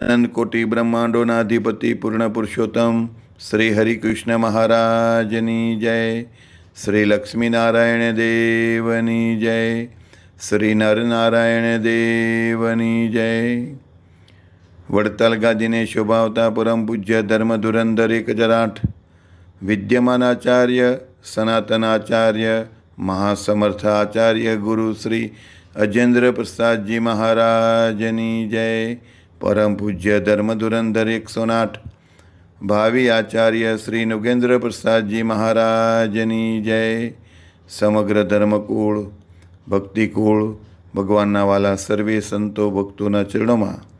અનંત કોટી બ્રહ્માંડોના અધિપતિ પૂર્ણ પુરુષોત્તમ શ્રી હરિકૃષ્ણ મહારાજની જય શ્રી લક્ષ્મીનારાયણ દેવની જય શ્રી નરનારાયણ દેવની જય વડતાલ ગાદીને શોભાવતા પરમ પૂજ્ય ધર્મ ધુરંધર એક હજાર આઠ વિદ્યમાન આચાર્ય સનાતન આચાર્ય મહાસમર્થ આચાર્ય ગુરુ શ્રી અજેન્દ્ર પ્રસાદજી મહારાજની જય પરમ પૂજ્ય ધર્મ ધુરંધર એકસો આઠ. ભાવિ આચાર્ય શ્રી નુગેન્દ્ર પ્રસાદજી મહારાજની જય. સમગ્ર ધર્મકુળ, ભક્તિકુળ, ભગવાનના વાલા સર્વે સંતો ભક્તોના ચરણોમાં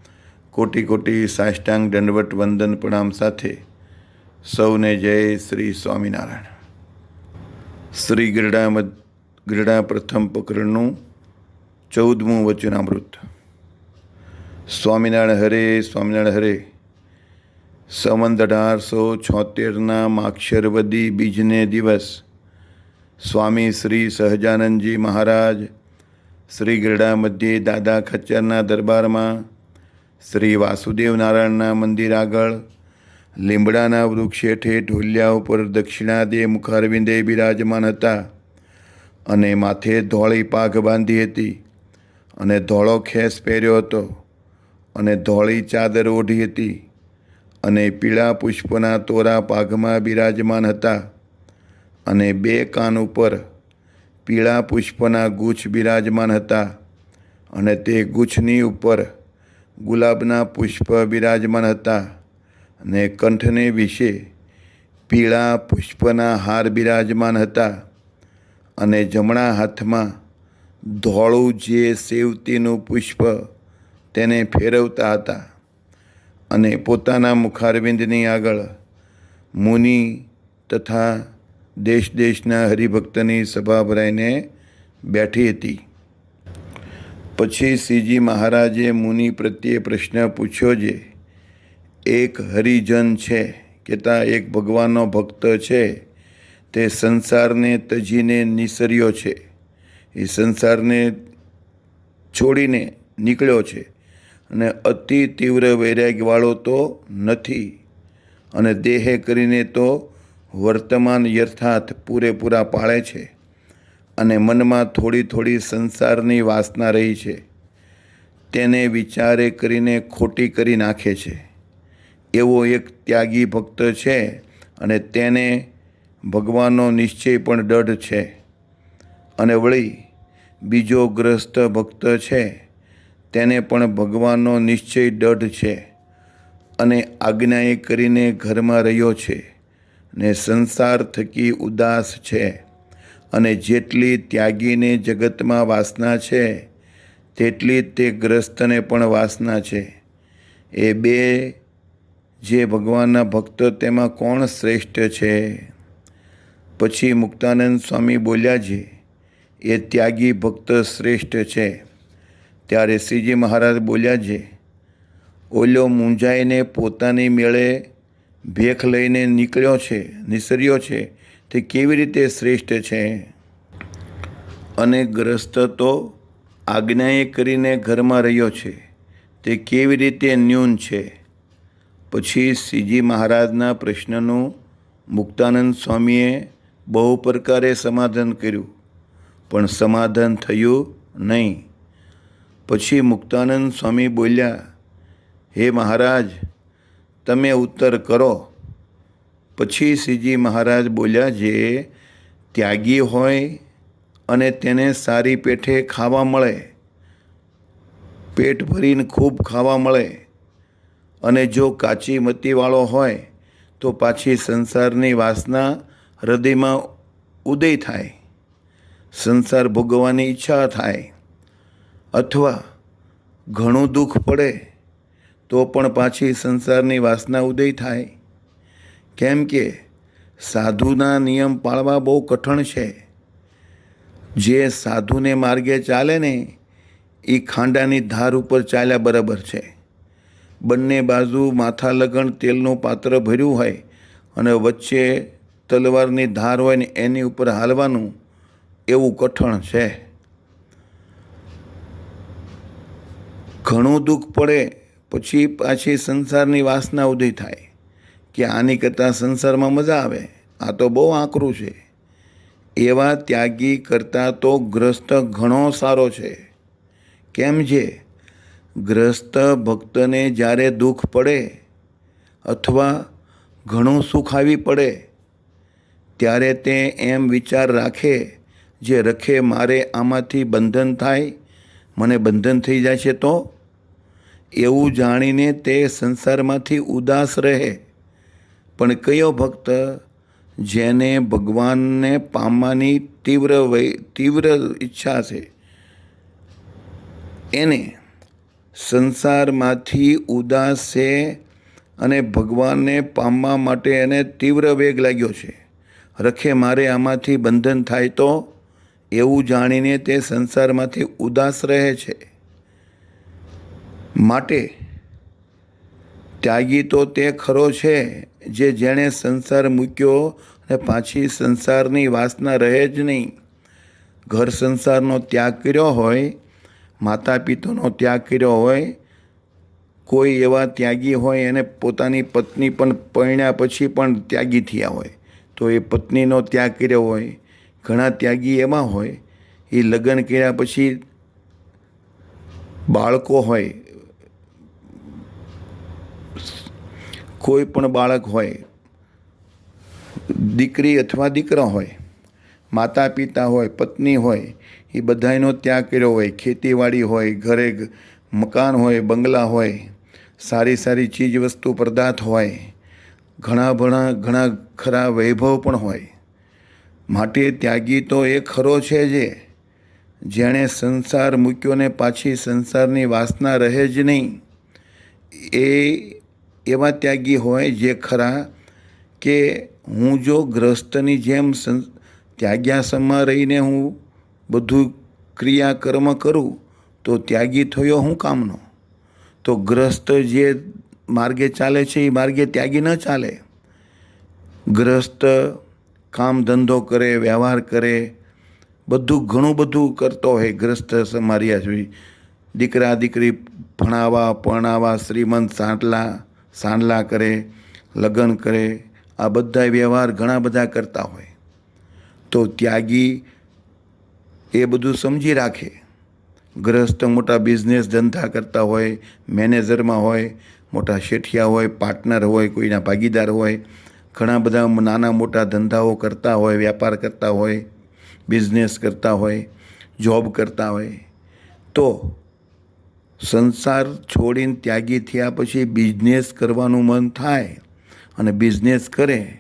કોટી કોટી સાષ્ટાંગ દંડવટ વંદન પ્રણામ સાથે સૌને જય શ્રી સ્વામિનારાયણ. શ્રી ગરડા ગરડા પ્રથમ પ્રકરણનું ચૌદમું વચનામૃત. સ્વામિનારાયણ હરે સ્વામિનારાયણ હરે. સંવંત અઢારસો છોતેરના માક્ષરવદી બીજને દિવસ. સ્વામી શ્રી સહજાનંદજી મહારાજ, શ્રી ગરડા મધ્યે દાદા ખચ્ચરના દરબારમાં, શ્રી વાસુદેવ નારાયણના મંદિર આગળ લીમડાના વૃક્ષ હેઠે ઢોલિયા ઉપર દક્ષિણાદે મુખારવિંદે બિરાજમાન હતા અને માથે ધોળી પાઘ બાંધી હતી અને ધોળો ખેસ પહેર્યો હતો. અને ધોળી ચાદર ઓઢી હતી અને પીળા પુષ્પના તોરા પાઘમાં બિરાજમાન હતા અને બે કાન ઉપર પીળા પુષ્પના ગુચ્છ બિરાજમાન હતા અને તે ગુચ્છની ઉપર ગુલાબના પુષ્પ બિરાજમાન હતા અને કંઠને વિશે પીળા પુષ્પના હાર બિરાજમાન હતા અને જમણા હાથમાં ધોળું જે સેવતીનું પુષ્પ તેને ફેરવતા હતા અને પોતાના મુખારવિંદની આગળ મુનિ તથા દેશ દેશના હરિભક્તની સભા ભરાઈને બેઠી હતી. પછી શ્રીજી મહારાજે મુનિ પ્રત્યે પ્રશ્ન પૂછ્યો જે, એક હરિજન છે કે તા એક ભગવાનનો ભક્ત છે? તે સંસારને તજીને નિસર્યો છે. એ સંસારને છોડીને નીકળ્યો છે. અને અતિ તીવ્ર વૈરાગ્યવાળો તો નથી. અને દેહે કરીને તો વર્તમાન યથાર્થ પૂરેપૂરા પાળે છે અને મનમાં થોડી થોડી સંસારની વાસના રહી છે. તેને વિચારે કરીને ખોટી કરી નાખે છે. એવો એક ત્યાગી ભક્ત છે અને તેને ભગવાનનો નિશ્ચય પણ દઢ છે. અને વળી બીજો ગ્રસ્ત ભક્ત છે તેને પણ ભગવાનનો નિશ્ચય દઢ છે અને આજ્ઞાએ કરીને ઘરમાં રહ્યો છે ને સંસાર થકી ઉદાસ છે અને જેટલી ત્યાગીને જગતમાં વાસના છે, તેટલી તે ગ્રસ્તને પણ વાસના છે. એ બે જે ભગવાનના ભક્ત તેમાં કોણ શ્રેષ્ઠ છે? પછી મુક્તાનંદ સ્વામી બોલ્યા છે, એ ત્યાગી ભક્ત શ્રેષ્ઠ છે. ત્યારે શ્રીજી મહારાજ બોલ્યા છે, ઓલો મૂંઝાઈને પોતાની મેળે ભેખ લઈને નીકળ્યો છે, નિસર્યો છે, તે કેવી રીતે શ્રેષ્ઠ છે? અને ગ્રસ્ત તો આજ્ઞાએ કરીને ઘરમાં રહ્યો છે, તે કેવી રીતે ન્યૂન છે? પછી શ્રીજી મહારાજના પ્રશ્નનું મુક્તાનંદ સ્વામીએ બહુ પ્રકારે સમાધાન કર્યું, પણ સમાધાન થયું નહીં. પછી મુક્તાનંદ સ્વામી બોલ્યા, હે મહારાજ, તમે ઉત્તર કરો. પછી શ્રીજી મહારાજ બોલ્યા, જે ત્યાગી હોય અને તેને સારી પેઠે ખાવા મળે, પેટ ભરીને ખૂબ ખાવા મળે અને જો કાચી મતીવાળો હોય, તો પાછી સંસારની વાસના હૃદયમાં ઉદય થાય, સંસાર ભોગવવાની ઈચ્છા થાય. અથવા ઘણું દુઃખ પડે, તો પણ પાછી સંસારની વાસના ઉદય થાય. કેમ કે સાધુના નિયમ પાળવા બહુ કઠણ છે. જે સાધુને માર્ગે ચાલે ને, એ ખાંડાની ધાર ઉપર ચાલ્યા બરાબર છે. બંને બાજુ માથા લગણ તેલનું પાત્ર ભર્યું હોય અને વચ્ચે તલવારની ધાર હોય ને એની ઉપર હાલવાનું એવું કઠણ છે. ઘણું દુઃખ પડે, પછી પાછી સંસારની વાસના ઉદય થાય કે આની કરતાં સંસારમાં મજા આવે. આ તો બહુ આકરું છે. એવા ત્યાગી કરતાં તો ગ્રસ્ત ઘણો સારો છે. કેમ છે? ગ્રસ્ત ભક્તને જ્યારે દુઃખ પડે અથવા ઘણું સુખ આવી પડે, ત્યારે તે એમ વિચાર રાખે જે રખે મારે આમાંથી બંધન થાય, મને બંધન થઈ જશે તો? એવું જાણીને તે સંસારમાંથી ઉદાસ રહે. પણ કયો ભક્ત જેને ભગવાનને પામવાની તીવ્ર તીવ્ર ઈચ્છા છે, એને સંસારમાંથી ઉદાસ છે અને ભગવાનને પામવા માટે એને તીવ્ર વેગ લાગ્યો છે. રખે મારે આમાંથી બંધન થાય તો? એવું જાણીને તે સંસારમાંથી ઉદાસ રહે છે. માટે ત્યાગી તો તે ખરો છે, જે જેણે સંસાર મૂક્યો અને પાછી સંસારની વાસના રહે જ નહીં. ઘર સંસારનો ત્યાગ કર્યો હોય માતા પિતાનો ત્યાગ કર્યો હોય, કોઈ એવા ત્યાગી હોય એને પોતાની પત્ની પણ પરણ્યા પછી પણ ત્યાગી થયા હોય, તો એ પત્નીનો ત્યાગ કર્યો હોય, ઘણા ત્યાગી એમાં હોય, એ લગ્ન કર્યા પછી બાળકો હોય કોઈ પણ બાળક હોય, દીકરી અથવા દીકરો હોય માતા પિતા હોય, પત્ની હોય, એ બધાનો ત્યાગ કર્યો હોય, ખેતીવાડી હોય, ઘરે મકાન હોય, બંગલા હોય, સારી સારી ચીજ વસ્તુ પદાર્થ હોય, ઘણા ઘણા ઘણા ખરા વૈભવ પણ હોય. માટે ત્યાગી તો એ ખરો છે જે, જેણે સંસાર મૂક્યો ને પાછી સંસારની વાસના રહે જ નહીં. એ એવા ત્યાગી હોય જે ખરા કે હું જો ગ્રસ્તની જેમ ત્યાગ્યાસમાં રહીને હું બધું ક્રિયા કર્મ કરું, તો ત્યાગી થયો હું કામનો? તો ગ્રસ્ત જે માર્ગે ચાલે છે, એ માર્ગે ત્યાગી ન ચાલે. ગ્રસ્ત કામ ધંધો કરે, વ્યવહાર કરે, બધું ઘણું બધું કરતો હોય ગ્રસ્ત સમાર્યા સુધી દીકરા, દીકરી ભણાવવા, પરણાવવા, શ્રીમંત, સાંટલા સાંડલા કરે, લગ્ન કરે, આ બધા વ્યવહાર ઘણા બધા કરતા હોય. તો ત્યાગી એ બધું સમજી રાખે. ગ્રસ્ત મોટા બિઝનેસ ધંધા કરતા હોય, મેનેજરમાં હોય, મોટા શેઠિયા હોય, પાર્ટનર હોય, કોઈના ભાગીદાર હોય, ઘણા બધા નાના મોટા ધંધાઓ કરતા હોય, વ્યાપાર કરતા હોય, બિઝનેસ કરતા હોય, જોબ કરતા હોય. તો સંસાર છોડીને ત્યાગી થયા પછી બિઝનેસ કરવાનું મન થાય અને બિઝનેસ કરે,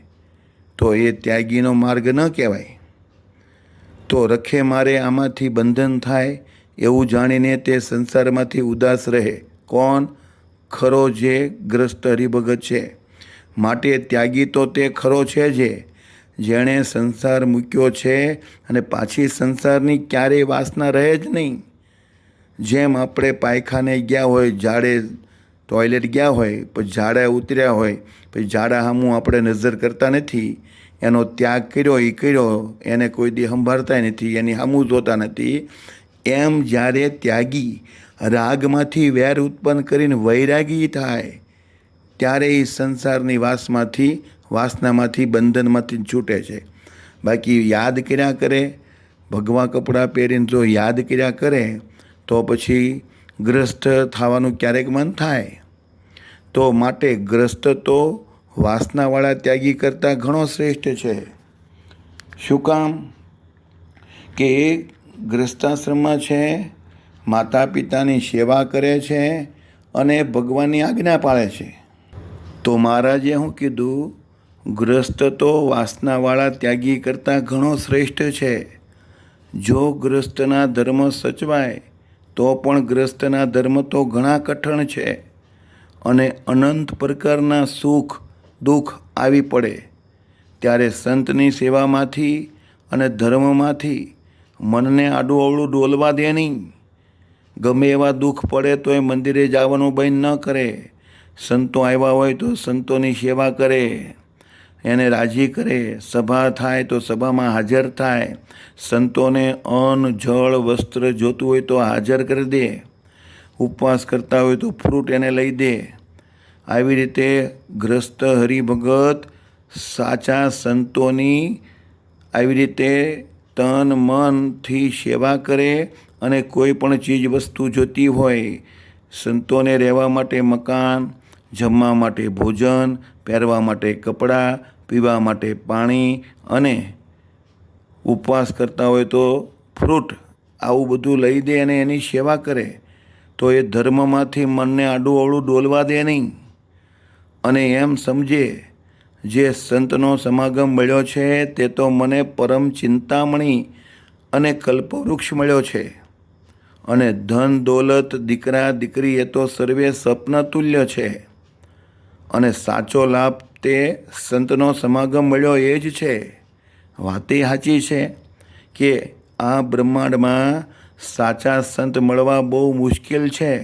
તો એ ત્યાગીનો માર્ગ ન કહેવાય. તો રખે મારે આમાંથી બંધન થાય એવું જાણીને તે સંસારમાંથી ઉદાસ રહે. કોણ? ખરો જે ગ્રસ્ત હરિભગત છે. માટે ત્યાગી તો તે ખરો છે જે, જેણે સંસાર મૂક્યો છે અને પાછી સંસારની ક્યારેય વાસના રહે જ નહીં. જેમ આપણે પાયખાને ગયા હોય, ઝાડે ટોયલેટ ગયા હોય, પછી ઝાડા ઉતર્યા હોય, પછી ઝાડા સામું આપણે નજર કરતા નથી, એનો ત્યાગ કર્યો એ કર્યો, એને કોઈ દી સંભાળતા નથી, એની સામું જોતા નથી, એમ જ્યારે ત્યાગી, રાગમાંથી વેર ઉત્પન્ન કરીને વૈરાગી થાય, ત્યારે એ સંસારની વાસમાંથી, વાસનામાંથી, બંધનમાંથી છૂટે છે. બાકી યાદ કર્યા કરે ભગવા કપડાં પહેરીને જો યાદ કર્યા કરે તો પછી ગ્રસ્ત થવાનું ક્યારેક મન થાય. તો માટે ગ્રસ્ત તો વાસનાવાળા ત્યાગી કરતાં ઘણો શ્રેષ્ઠ છે. શું કામ? કે એ ગ્રસ્તાશ્રમમાં છે માતા પિતાની સેવા કરે છે અને ભગવાનની આજ્ઞા પાળે છે. તો મહારાજે શું કીધું, ગ્રસ્ત તો વાસનાવાળા ત્યાગી કરતાં ઘણો શ્રેષ્ઠ છે. જો ગ્રસ્તના ધર્મ સચવાય તો પણ ગ્રસ્તના ધર્મ તો ઘણા કઠણ છે અને અનંત પ્રકારના સુખ, દુઃખ આવી પડે. ત્યારે સંતની સેવામાંથી અને ધર્મમાંથી મનને આડું અવળું ડોલવા દે નહીં. ગમે એવા દુઃખ પડે તો એ મંદિરે જવાનું બંધ ન કરે. સંતો આવ્યા હોય તો સંતોની સેવા કરે. એને રાજી કરે, સભા થાય તો સભામાં હાજર થાય. સંતોને અન્ન, જળ, વસ્ત્ર જોતું હોય તો હાજર કરી દે. ઉપવાસ કરતા હોય તો ફ્રૂટ એને લઈ દે. આવી રીતે ગ્રસ્ત હરિભગત સાચા સંતોની આવી રીતે તન મનથી સેવા કરે અને કોઈ પણ ચીજ વસ્તુ જોતી હોય. સંતોને રહેવા માટે મકાન, જમવા માટે ભોજન, પહેરવા માટે કપડાં પીવા માટે પાણી અને ઉપવાસ કરતા હોય તો ફ્રૂટ આવું બધું લઈ દે અને એની સેવા કરે, તો એ ધર્મમાંથી મનને આડું અવળું ડોલવા દે નહીં. અને એમ સમજે, જે સંતનો સમાગમ મળ્યો છે તે તો મને પરમ ચિંતામણી અને કલ્પવૃક્ષ મળ્યો છે. અને ધન, દોલત, દીકરા, દીકરી એ તો સર્વે સ્વપ્નતુલ્ય છે. અને સાચો લાભ તે સંતનો સમાગમ મળ્યો એ જ છે. વાતે સાચી છે કે આ બ્રહ્માંડમાં સાચા સંત મળવા બહુ મુશ્કેલ છે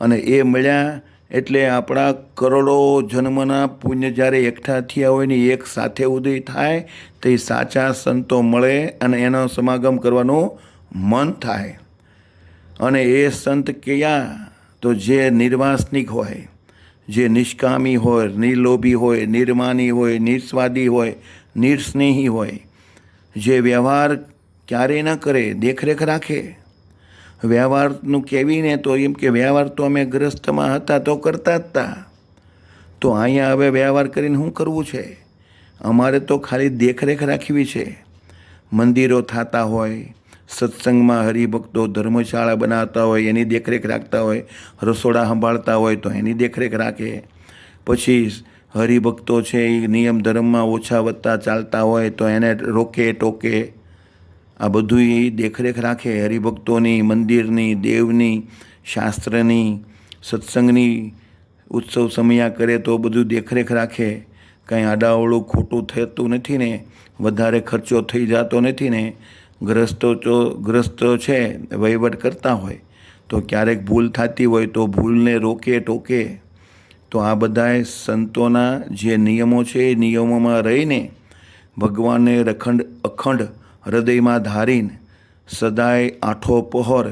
અને એ મળ્યા એટલે આપણા કરોડો જન્મના પુણ્ય જ્યારે એકઠા થયા હોય ને એક સાથે ઉદય થાય, તો સાચા સંતો મળે અને એનો સમાગમ કરવાનું મન થાય. અને એ સંત કયા? તો જે નિર્વાસનિક હોય. જે નિષ્કામી હોય, નિર્લોભી હોય, નિર્માની હોય, નિસ્વાદી હોય, નિર્સ્નેહી હોય, જે વ્યવહાર ક્યારેય ન કરે, દેખરેખ રાખે. વ્યવહારનું કહેવીને તો એમ કે વ્યવહાર તો અમે ગ્રસ્તમાં હતા, તો કરતા જ હતા તો અહીંયા હવે વ્યવહાર કરીને શું કરવું છે? અમારે તો ખાલી દેખરેખ રાખવી છે. મંદિરો થતા હોય સત્સંગમાં હરિભક્તો ધર્મશાળા બનાવતા હોય, એની દેખરેખ રાખતા હોય, રસોડા સંભાળતા હોય તો એની દેખરેખ રાખે. પછી હરિભક્તો છે એ નિયમ ધર્મમાં ઓછા વધતા ચાલતા હોય તો એને રોકે, ટોકે. આ બધું એ દેખરેખ રાખે. હરિભક્તોની, મંદિરની, દેવની, શાસ્ત્રની, સત્સંગની ઉત્સવ સમયા કરે તો બધું દેખરેખ રાખે. કંઈ આડાવળું ખોટું થતું નથી ને, વધારે ખર્ચો થઈ જતો નથી ને ગ્રસ્તો તો ગ્રસ્તો છે, વહીવટ કરતા હોય, તો ક્યારેક ભૂલ થતી હોય તો ભૂલને રોકે, ટોકે. તો આ બધાએ સંતોના જે નિયમો છે, એ નિયમોમાં રહીને ભગવાનને રખંડ, અખંડ હૃદયમાં ધારીને સદાય આઠો પહોર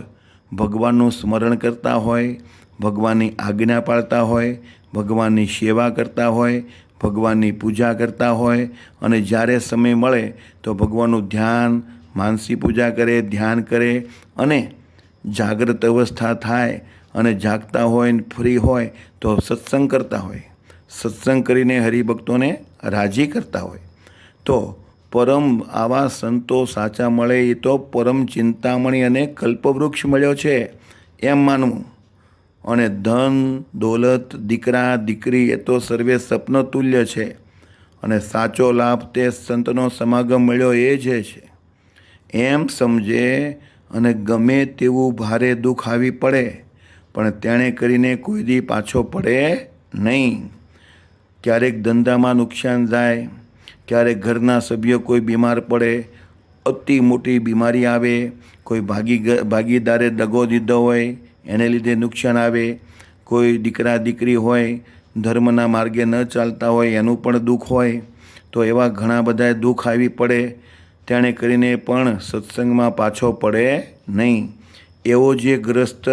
ભગવાનનું સ્મરણ કરતા હોય, ભગવાનની આજ્ઞા પાળતા હોય, ભગવાનની સેવા કરતા હોય, ભગવાનની પૂજા કરતા હોય, અને જ્યારે સમય મળે તો ભગવાનનું ધ્યાન માનસી પૂજા કરે, ધ્યાન કરે અને જાગ્રત અવસ્થા થાય અને જાગતા હોય ને ફ્રી હોય તો સત્સંગ કરતા હોય. સત્સંગ કરીને હરિભક્તોને રાજી કરતા હોય. તો પરમ આવા સંતો સાચા મળે એ તો પરમ ચિંતામણી અને કલ્પવૃક્ષ મળ્યો છે એમ માનવું. અને ધન, દોલત, દીકરા, દીકરી એ તો સર્વે સપન તુલ્ય છે. અને સાચો લાભ તે સંતનો સમાગમ મળ્યો એ જ છે. એમ સમજે અને ગમે તેવું ભારે દુઃખ આવી પડે, પણ તેણે કરીને કોઈ દી પાછો પડે નહીં. ક્યારેક ધંધામાં નુકસાન જાય, ક્યારેક ઘરના સભ્યો કોઈ બીમાર પડે, અતિ મોટી બીમારી આવે, કોઈ ભાગી ભાગીદારે દગો દીધો હોય, એને લીધે નુકસાન આવે, કોઈ દીકરા દીકરી હોય, ધર્મના માર્ગે ન ચાલતા હોય, એનું પણ દુઃખ હોય, તો એવા ઘણા બધા દુઃખ આવી પડે તેણે કરીને પણ સત્સંગમાં પાછો પડે નહીં. એવો જે ગ્રસ્ત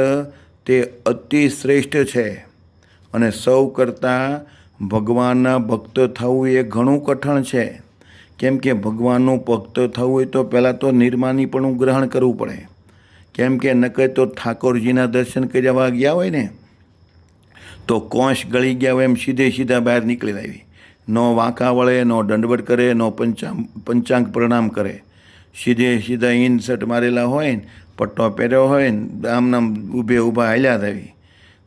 તે અતિ શ્રેષ્ઠ છે અને સૌ કરતાં ભગવાનના ભક્ત થવું એ ઘણું કઠણ છે. કેમ કે ભગવાનનું ભક્ત થવું હોય તો પહેલાં તો નિર્માનીપણું ગ્રહણ કરવું પડે. કેમ કે નકે તો ઠાકોરજીના દર્શન કરવા ગયા હોય ને, તો કોંશ ગળી ગયા હોય એમ સીધે સીધા બહાર નીકળી આવી નો વાંકા વળે, નો દંડવટ કરે, નો પંચાંગ પંચાંગ પ્રણામ કરે. સીધે સીધા ઇનસર્ટ મારેલા હોય ને, પટ્ટો પહેર્યો હોય ને, આમનામ ઊભે ઊભા હાલ્યા જ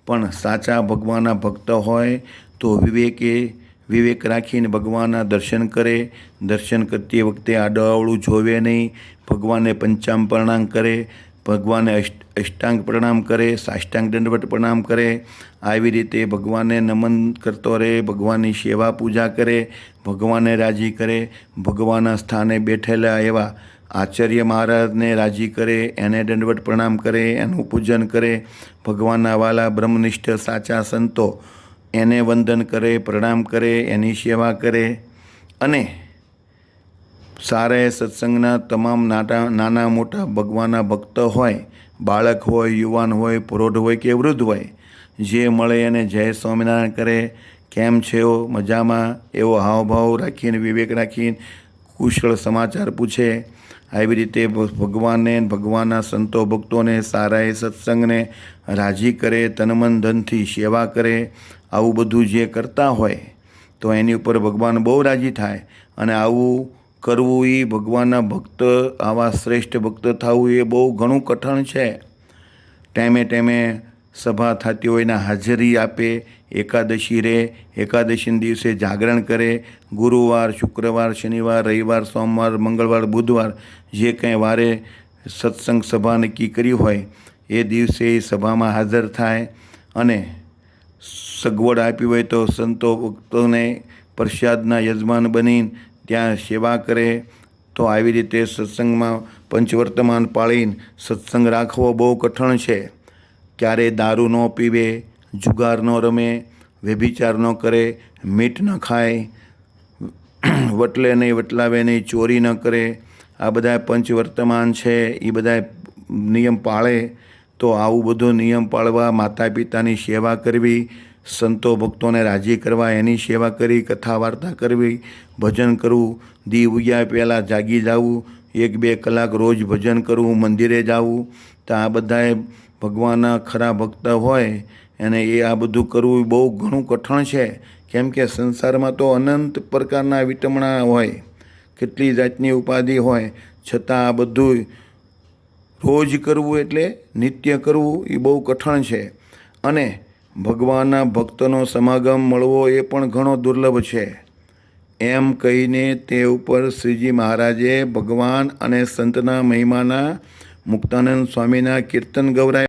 પણ સાચા ભગવાનના ભક્ત હોય તો વિવેકે, વિવેક રાખીને ભગવાનના દર્શન કરે. દર્શન કરતી વખતે આડોઅવળું જોવે નહીં. ભગવાનને પંચામ પ્રણામ કરે. ભગવાનને અષ્ટ અષ્ટાંગ પ્રણામ કરે, સાષ્ટાંગ દંડવટ પ્રણામ કરે. આવી રીતે ભગવાનને નમન કરતો રહે, ભગવાનની સેવા પૂજા કરે, ભગવાનને રાજી કરે, ભગવાનના સ્થાને બેઠેલા એવા આચાર્ય મહારાજને રાજી કરે, એને દંડવટ પ્રણામ કરે, એનું પૂજન કરે. ભગવાનના વાલા બ્રહ્મનિષ્ઠ સાચા સંતો એને વંદન કરે, પ્રણામ કરે, એની સેવા કરે. અને સારા સત્સંગના તમામ નાના નાના મોટા ભગવાનના ભક્ત હોય, બાળક હોય, યુવાન હોય, પ્રૌઢ હોય કે વૃદ્ધ હોય, જે મળે એને જય સ્વામિનારાયણ કરે, કેમ છે એવો મજામાં? એવો હાવભાવ રાખીને, વિવેક રાખીને કુશળ સમાચાર પૂછે. આવી રીતે ભગવાનને ભગવાનના સંતો ભક્તોને સારા એ સત્સંગને રાજી કરે તનમન ધનથી સેવા કરે, આવું બધું જે કરતા હોય, તો એની ઉપર ભગવાન બહુ રાજી થાય. અને આવું કરવું એ ભગવાનના ભક્ત, આવા શ્રેષ્ઠ ભક્ત થવું એ બહુ ઘણું કઠણ છે. ટાઈમે ટાઈમે સભા થતી હોય એના હાજરી આપે, એકાદશી રહે એકાદશીના દિવસે જાગરણ કરે. ગુરુવાર, શુક્રવાર, શનિવાર, રવિવાર, સોમવાર, મંગળવાર, બુધવાર જે કંઈ વારે સત્સંગ સભા નક્કી કરી હોય, એ દિવસે એ સભામાં હાજર થાય અને સગવડ આપી હોય તો સંતો, ભક્તોને પ્રસાદના યજમાન બની ત્યાં સેવા કરે, તો આવી રીતે સત્સંગમાં પંચવર્તમાન પાળીને સત્સંગ રાખવો બહુ કઠણ છે. ક્યારે દારૂ ન પીવે, જુગાર ન રમે, વ્યભિચાર ન કરે મીઠ ન ખાય, વટલે નહીં, વટલાવે નહીં, ચોરી ન કરે, આ બધા પંચવર્તમાન છે, એ બધા નિયમ પાળે, તો આવું બધું નિયમ પાળવા માતા પિતાની સેવા કરવી સંતો ભક્તોને રાજી કરવા એની સેવા કરી, કથા વાર્તા કરવી, ભજન કરવું દી ઉગ્યા પહેલાં જાગી જવું, એક બે કલાક રોજ ભજન કરવું, મંદિરે જવું. તો આ બધાએ ભગવાનના ખરા ભક્ત હોય અને એ આ બધું કરવું બહુ ઘણું કઠણ છે. કેમ કે સંસારમાં તો અનંત પ્રકારના વિટમણા હોય, કેટલી જાતની ઉપાધિ હોય. છતાં આ બધું રોજ કરવું એટલે નિત્ય કરવું એ બહુ કઠણ છે. અને ભગવાનના ભક્તનો સમાગમ મળવો એ પણ ઘણો દુર્લભ છે. એમ કહીને તે ઉપર શ્રીજી મહારાજે ભગવાન અને સંતના મહિમાના મુક્તાનંદ સ્વામીના કીર્તન ગૌરાય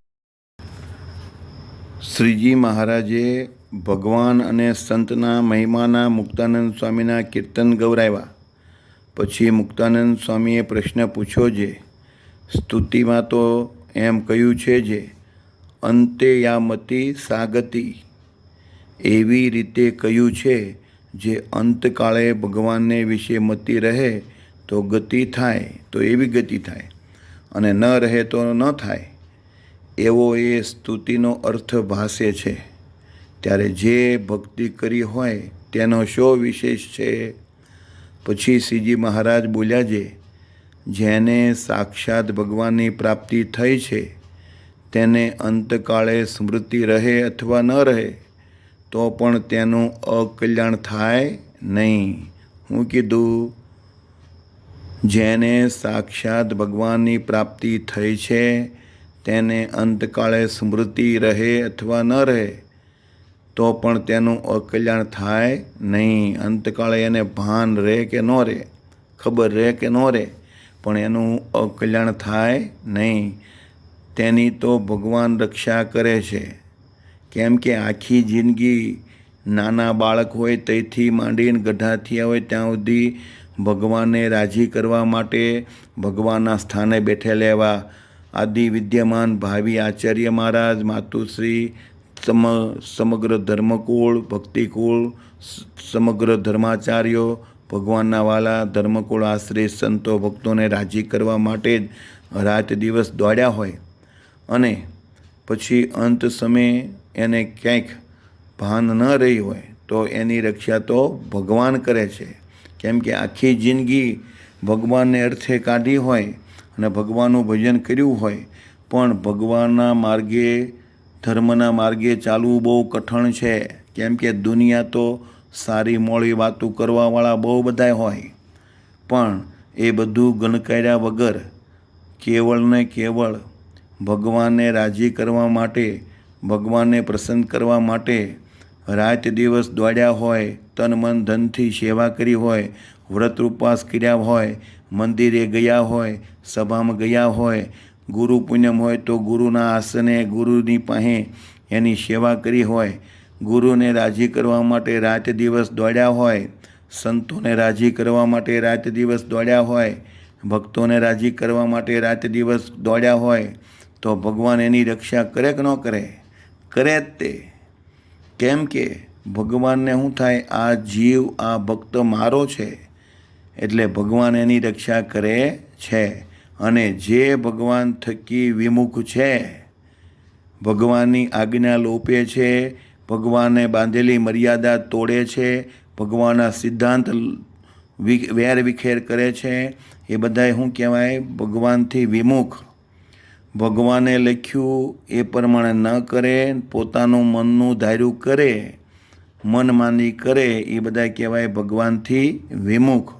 શ્રીજી મહારાજે ભગવાન અને સંતના મહિમાના મુક્તાનંદ સ્વામીના કીર્તન ગૌરાવ્યા પછી મુક્તાનંદ સ્વામીએ પ્રશ્ન પૂછ્યો જે, સ્તુતિમાં તો એમ કહ્યું છે જે અંતે યામતી સાગતી. એવી રીતે કહ્યું છે, જે અંતકાળે ભગવાનને વિશે મતી રહે, તો ગતિ થાય, તો એવી ગતિ થાય, અને ન રહે તો ન થાય. એવો એ સ્તુતિનો અર્થ ભાષે છે. ત્યારે જે ભક્તિ કરી હોય, તેનો શો વિશેષ છે? પછી શ્રીજી મહારાજ બોલ્યા છે, જેને સાક્ષાત ભગવાનની પ્રાપ્તિ થઈ છે તેને અંતકાળે સ્મૃતિ રહે અથવા ન રહે, તો પણ તેનું અકલ્યાણ થાય નહીં. હું કીધું, જેને સાક્ષાત ભગવાનની પ્રાપ્તિ થઈ છે, તેને અંતકાળે સ્મૃતિ રહે અથવા ન રહે, તો પણ તેનું અકલ્યાણ થાય નહીં. અંતકાળે એને ભાન રહે કે ન રહે? ખબર રહે કે ન રહે, પણ એનું અકલ્યાણ થાય નહીં. તેની તો ભગવાન રક્ષા કરે છે. કેમ કે આખી જિંદગી નાના બાળક હોય તેથી માંડીને ગઢા થયા હોય ત્યાં સુધી ભગવાનને રાજી કરવા માટે ભગવાનના સ્થાને બેઠેલા એવા આદિ વિદ્યમાન ભાવિ આચાર્ય મહારાજ, માતુશ્રી, સમ, સમગ્ર ધર્મકુળ, ભક્તિકુળ સમગ્ર ધર્માચાર્યો, ભગવાનના વાલા, ધર્મકુળ આશ્રિત સંતો, ભક્તોને રાજી કરવા માટે જ રાત દિવસ દોડ્યા હોય. અને પછી અંત સમયે એને ક્યાંક ભાન ન રહી હોય, તો એની રક્ષા તો ભગવાન કરે છે. કેમ કે આખી જિંદગી ભગવાનને અર્થે કાઢી હોય અને ભગવાનનું ભજન કર્યું હોય, પણ ભગવાનના માર્ગે, ધર્મના માર્ગે ચાલવું બહુ કઠણ છે. કેમ કે દુનિયા તો સારી મોડી વાતો કરવાવાળા બહુ બધા હોય. પણ એ બધું ગણકાર્યા વગર કેવળ ને કેવળ ભગવાનને રાજી કરવા માટે, ભગવાનને પ્રસન્ન કરવા માટે રાત દિવસ દોડ્યા હોય, તન મન ધનથી સેવા કરી હોય, વ્રત ઉપવાસ કર્યા હોય, મંદિરે ગયા હોય, સભામાં ગયા હોય, ગુરુ પુણ્યમ હોય તો ગુરુના આસને ગુરુની પાસે એની સેવા કરી હોય, ગુરુને રાજી કરવા માટે રાત દિવસ દોડ્યા હોય, સંતોને રાજી કરવા માટે રાત દિવસ દોડ્યા હોય, ભક્તોને રાજી કરવા માટે રાત દિવસ દોડ્યા હોય તો ભગવાન એની રક્ષા કરે કે ન કરે? કરે જ તે. કેમ કે ભગવાનને શું થાય? આ જીવ, આ ભક્ત મારો છે. એટલે ભગવાન એની રક્ષા કરે છે. અને જે ભગવાન થકી વિમુખ છે, ભગવાનની આજ્ઞા લોપે છે ભગવાને બાંધેલી મર્યાદા તોડે છે, ભગવાનના સિદ્ધાંત વેર વિખેર કરે છે, એ બધાય શું કહેવાય ભગવાનથી વિમુખ. ભગવાને લખ્યું, એ પ્રમાણે ન કરે, પોતાનું મનનું ધાર્યું કરે મનમાની કરે, એ બધા કહેવાય ભગવાનથી વિમુખ.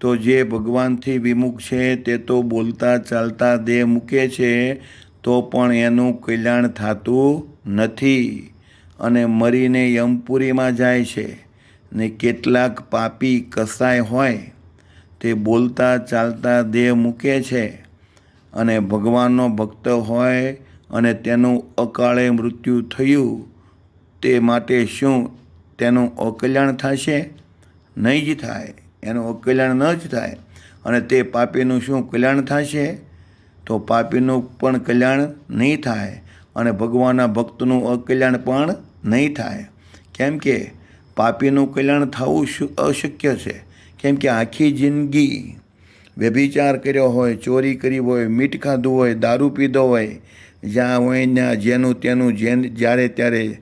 તો જે ભગવાનથી વિમુખ છે, તે તો બોલતા, ચાલતા દેહ મૂકે છે, તો પણ એનું કલ્યાણ થતું નથી અને મરીને યમપુરીમાં જાય છે ને કેટલાક પાપી કસાય હોય, તે બોલતા, ચાલતા દેહ મૂકે છે. અને ભગવાનનો ભક્ત હોય અને તેનું અકાળે મૃત્યુ થયું, તે માટે શું તેનું અકલ્યાણ થશે? નહીં જ થાય. એનું અકલ્યાણ ન જ થાય. અને તે પાપીનું શું કલ્યાણ થશે? તો પાપીનું પણ કલ્યાણ નહીં થાય અને ભગવાનના ભક્તનું અકલ્યાણ પણ નહીં થાય. કેમ કે પાપીનું કલ્યાણ થવું અશક્ય છે? કેમ કે આખી જિંદગી વ્યભિચાર કર્યો હોય, ચોરી કરી હોય મીઠ ખાધું હોય, દારૂ પીધો હોય, જ્યાં હોય ત્યાં જેનું તેનું જેન જ્યારે ત્યારે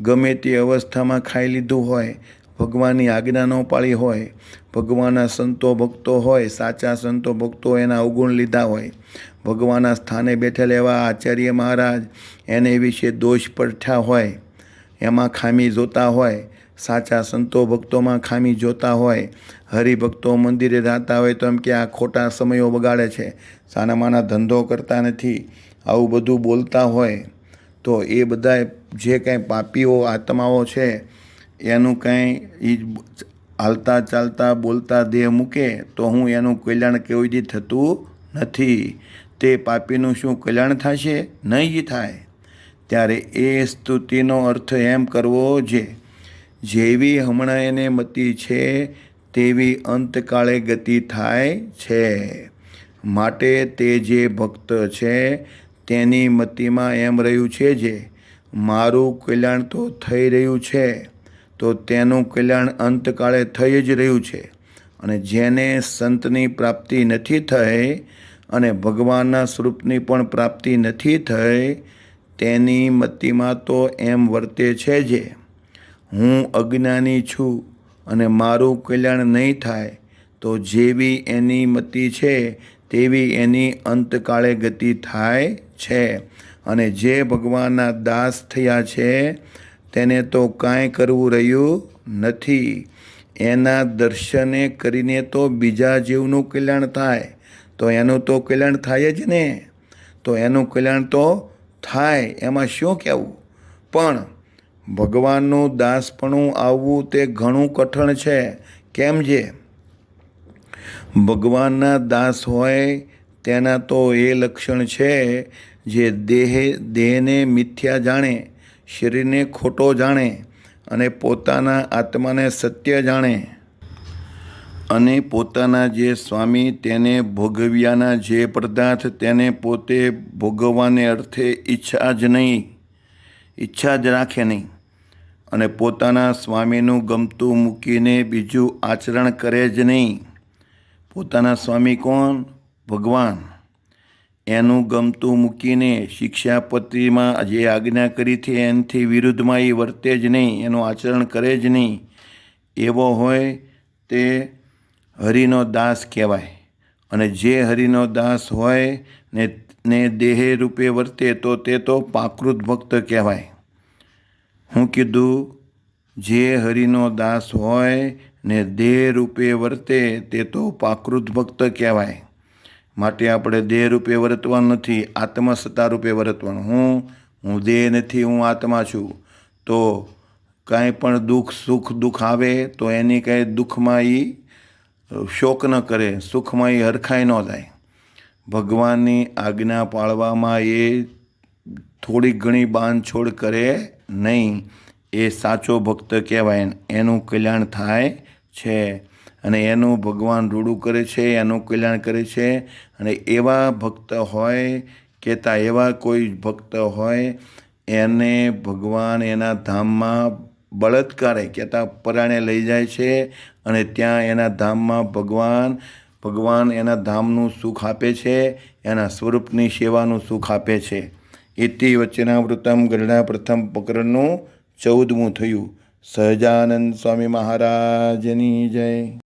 ગમે તે અવસ્થામાં ખાઈ લીધું હોય, ભગવાનની આજ્ઞા ન પાળી હોય, ભગવાનના સંતો ભક્તો હોય, સાચા સંતો ભક્તો એના અવગુણ લીધા હોય, ભગવાનના સ્થાને બેઠેલા એવા આચાર્ય મહારાજ એને વિશે દોષ પડઠા હોય, એમાં ખામી જોતા હોય, સાચા સંતો ભક્તોમાં ખામી જોતા હોય હરિભક્તો મંદિરે રહેતા હોય તો એમ કે આ ખોટા સમયો બગાડે છે. સાનામાના ધંધો કરતા નથી. આવું બધું બોલતા હોય તો એ બધા જે કાંઈ પાપીઓ, આત્માઓ છે, એનું કાંઈ એ હાલતા ચાલતા બોલતા દેહ મૂકે તો હું એનું કલ્યાણ કેવી રીતે થતું નથી. તે પાપીનું શું કલ્યાણ થશે? નહીં થાય. ત્યારે એ સ્તુતિનો અર્થ એમ કરવો જે, જેવી હમણાં એને મતિ છે તેવી અંતકાળે ગતિ થાય છે. માટે તે જે ભક્ત છે, તેની મતિમાં એમ રહ્યું છે જે, મારું કલ્યાણ તો થઈ રહ્યું છે, તો તેનું કલ્યાણ અંતકાળે થઈ જ રહ્યું છે. અને જેને સંતની પ્રાપ્તિ નથી થઈ અને ભગવાનના સ્વરૂપની પણ પ્રાપ્તિ નથી થઈ, તેની મતિમાં તો એમ વર્તે છે જે, હું અજ્ઞાની છું અને મારું કલ્યાણ નહીં થાય, તો જેવી એની મતિ છે, તેવી એની અંતકાળે ગતિ થાય છે. અને જે ભગવાનના દાસ થયા છે, તેને તો કાંઈ કરવું રહ્યું નથી. એના દર્શને કરીને તો બીજા જીવનું કલ્યાણ થાય, તો એનું તો કલ્યાણ થાય જ ને? તો એનું કલ્યાણ તો થાય, એમાં શું કહેવું? પણ ભગવાનનું દાસપણું આવવું તે ઘણું કઠણ છે. કેમ જે? ભગવાનના દાસ હોય તેના તો એ લક્ષણ છે જે દેહ, દેહને મિથ્યા જાણે, શરીરને ખોટો જાણે અને પોતાના આત્માને સત્ય જાણે. અને પોતાના જે સ્વામી તેને ભોગવ્યાના જે પદાર્થ તેને પોતે ભોગવવાને અર્થે ઈચ્છા જ નહીં. ઈચ્છા જ રાખે નહીં. અને પોતાના સ્વામીનું ગમતું મૂકીને બીજું આચરણ કરે જ નહીં. પોતાના સ્વામી કોણ? ભગવાન. એનું ગમતું મૂકીને શિક્ષાપત્રીમાં જે આજ્ઞા કરી હતી એનાથી વિરુદ્ધમાં એ વર્તે જ નહીં, એનું આચરણ કરે જ નહીં. એવો હોય તે હરિનો દાસ કહેવાય. અને જે હરિનો દાસ હોય ને ને દેહ રૂપે વર્તે તો તે તો પાકૃત ભક્ત કહેવાય. હું કીધું, જે હરિનો દાસ હોય ને દેહ રૂપે વર્તે, તે તો પાકૃત ભક્ત કહેવાય. માટે આપણે દેહ રૂપે વર્તવાનું નથી આત્મસત્તા રૂપે વર્તવાનું. હું હું દેહ નથી, હું આત્મા છું. તો કાંઈ પણ દુઃખ, સુખ, દુઃખ આવે, તો એની કાંઈ દુઃખમાં એ શોક ન કરે સુખમાં એ હરખાઈ ન થાય ભગવાનની આજ્ઞા પાળવામાં એ થોડી ઘણી બાંધછોડ કરે નહીં, એ સાચો ભક્ત કહેવાય એનું કલ્યાણ થાય છે. અને એનું ભગવાન રૂડું કરે છે, એનું કલ્યાણ કરે છે. અને એવા ભક્ત હોય, કહેતા એવા કોઈ ભક્ત હોય, એને ભગવાન એના ધામમાં બળાત્કારે, કહેતા પરાણે લઈ જાય છે. અને ત્યાં એના ધામમાં ભગવાન ભગવાન એના ધામનું સુખ આપે છે, એના સ્વરૂપની સેવાનું સુખ આપે છે. એથી વચનામૃતમ ગરડા પ્રથમ પ્રકરણનું ચૌદમું થયું. સહજાનંદ સ્વામી મહારાજની જય.